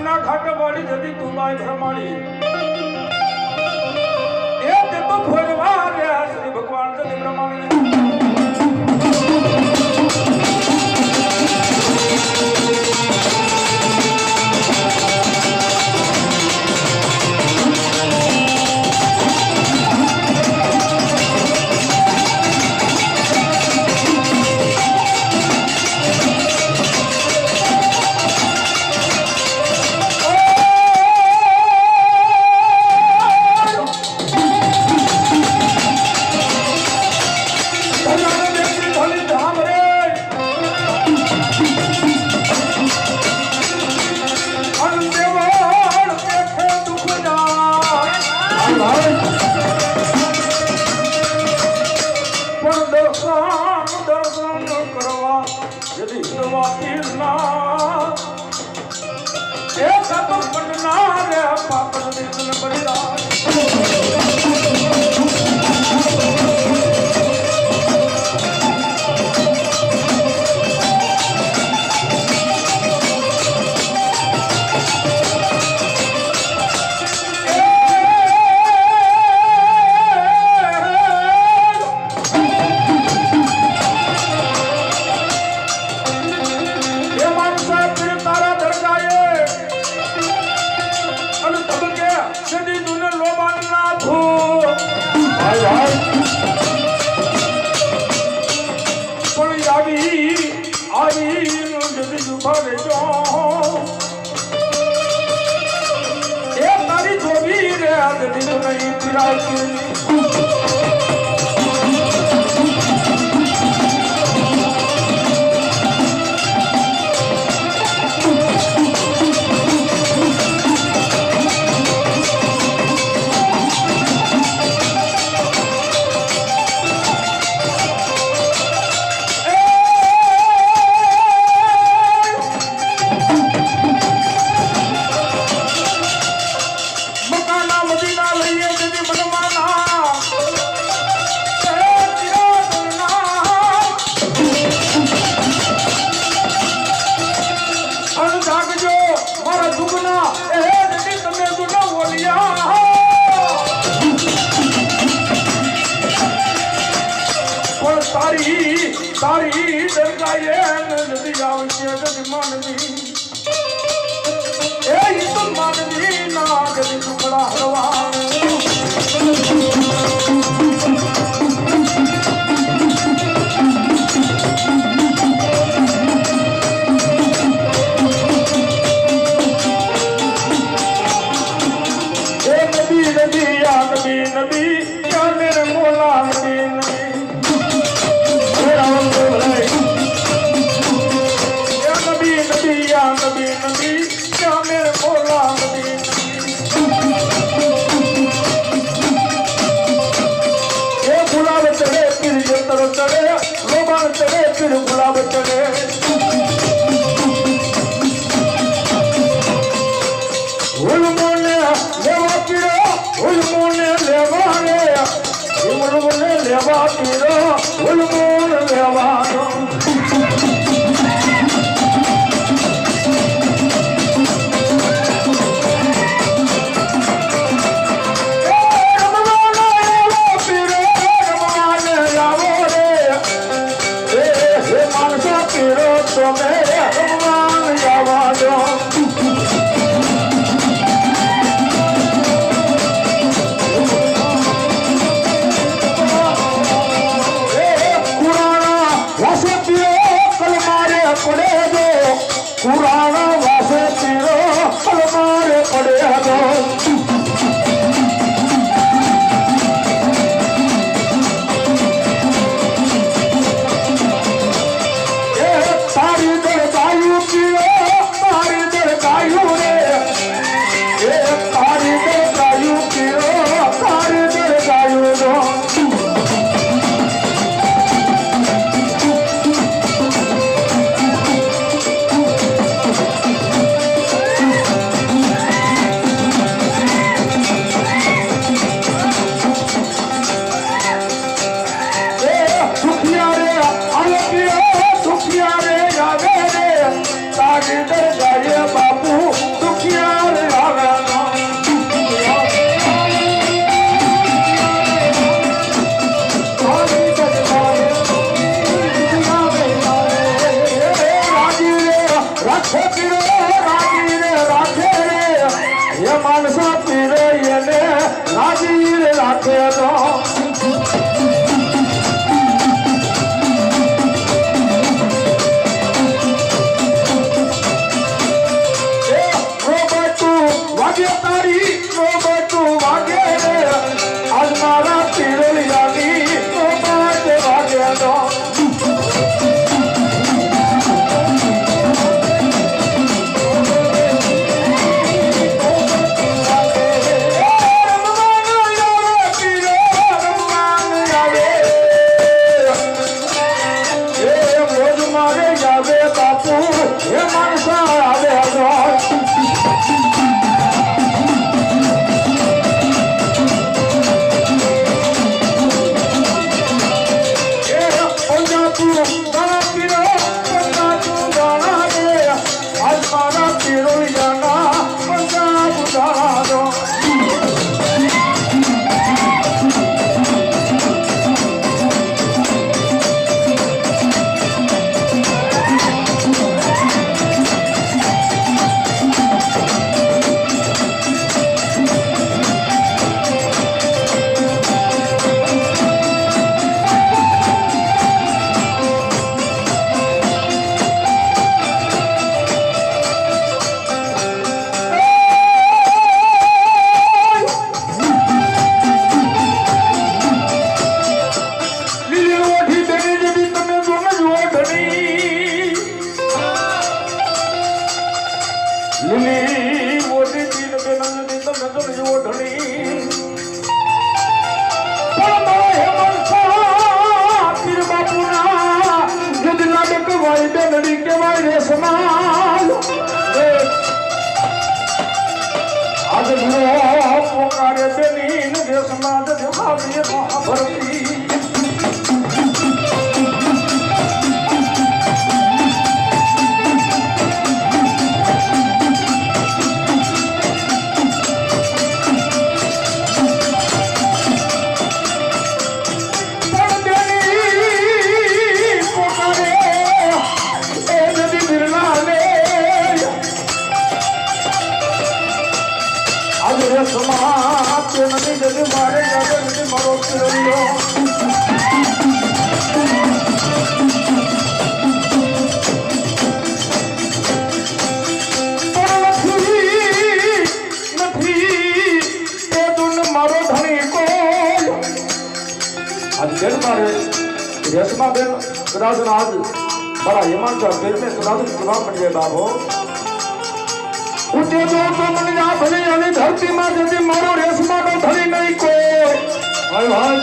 કાશીના ઘાટ વાળી જતી તું મારી ભરમાણી கொள்ளப்படுகிறார் તારી દરગાએ નદી આવશે ગજ માનવી. એ તો માનવી ના ગજ ટુકડા હરવાણ લેવા પીરો ફૂલ મોર લેવાનો রাখে না ભરતી રેશમા બેન કદાચ આજ મારા હિમાંશા બેન ને કદાચ પ્રભાવ પડી જાય બાબો ઉઠે જો તો મને આ ભલે અને ધરતીમાં જતી મારો રેશમાનો ધરી નહીં કોઈ. હાય હાય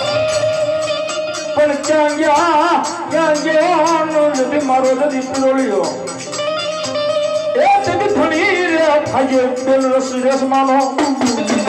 પણ ક્યાં ગયા ક્યાં ગયો નો જતી મારો જતી પિલોળ્યો એ જતી ધણી રે થાય બેન રસ રેશમાનો. એ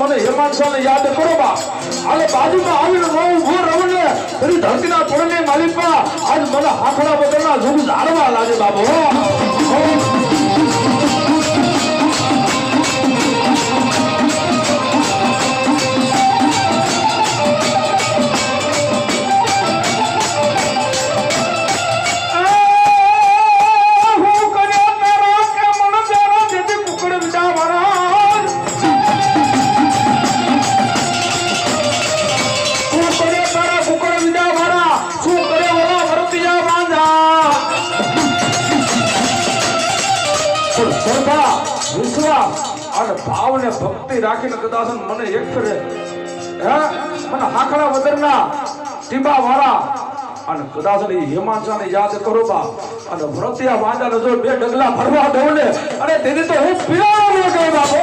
મને હેમાંશાને યાદ કરો બા. અને બાજુમાં આવીને હું ઊભો રહું ને પેલી ધરતીના પડને માલિકા આજ મને હાખડા વગરના જુગ ઝાડવા લાગે બાબો. ભાવ ને ભક્તિ રાખીને કદાચ મને એક કરે હે? મને હાકડા વદરના ટીબા વાળા અને કદાચ એ હેમાંશાને યાદ કરો બા, અને વ્રતિયા વાંદા જો બે ડગલા ભરવા દઉં ને અને તેથી તો હું ન ગયો બાપો.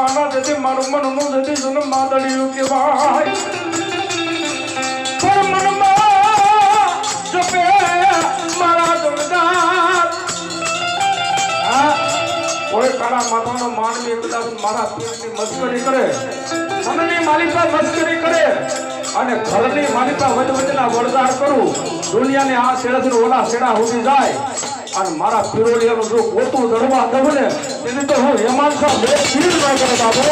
માના જતી મારું મનનું જતી જોને માતળિયું કહેવાય પણ મારા જમદાર હા કોઈ કાળા માથાનો માનવી કદાચ મારા પીરની મસ્કરી કરે, મનની માલિકા મસ્કરી કરે, અને ઘરની માલિકા વચ વચના વળગાર કરું. દુનિયાને આ શેડાથી ઓલા શેડા સુધી જાય. અને મારા પીરોલિયાનું જો પોતું દરવા દઉં ને, એની તો હું હેમાંશા બે ફીર ના કરે બાબો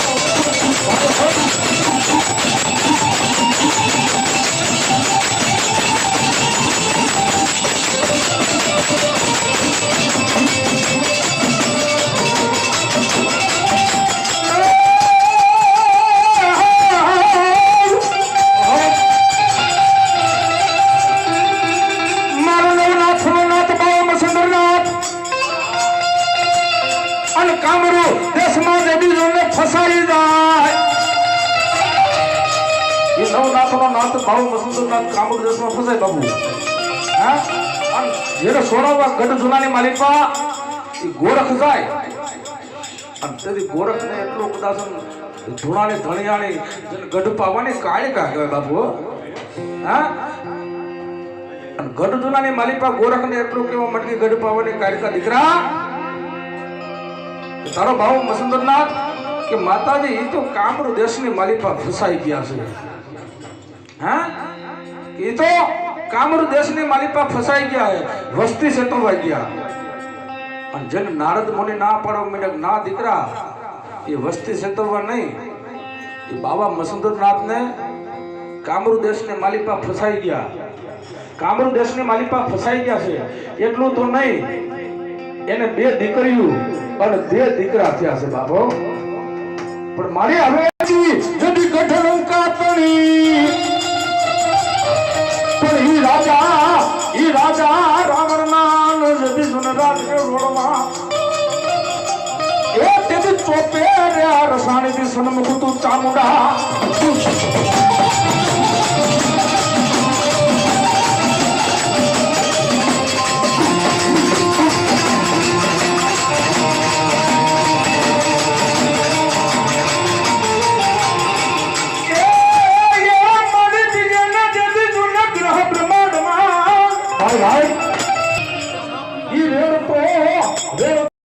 માલિકા એ ગોરખ જાય. એટલું કેવા મટકી ગઢ પાવાની કાળિકા દીકરા, તારો ભાવ મસંદરનાથ કે માતાજી એ તો કામરૂ દેશની માલિકા ફસાઈ ગયા છે. હા? એ તો કામરૂ દેશની માલિપા ફસાઈ ગયા વસ્તી સેતોવાઈ ગયા. અને જેને નારદ મુનિ ના પાડો મેડક ના દીકરા, એ વસ્તી સેતવવા નહીં. એ બાબા મસુંદરનાથને કામરૂ દેશની માલિપા ફસાઈ ગયા. કામરૂ દેશની માલિપા ફસાઈ ગયા છે. એટલું તો નહીં. એને બે દીકરીઓ અને બે દીકરા થયા છે બાબો પણ મારી હવે જદી ગઢલંકા તણી પણ ઈ રાજા ઈ રાજા રાવણ નામ જદી સુનરાજ કે રોડમાં. એ તેથી ચોપે રે રસાણી થી સન્મુખ તું ચામુંડા.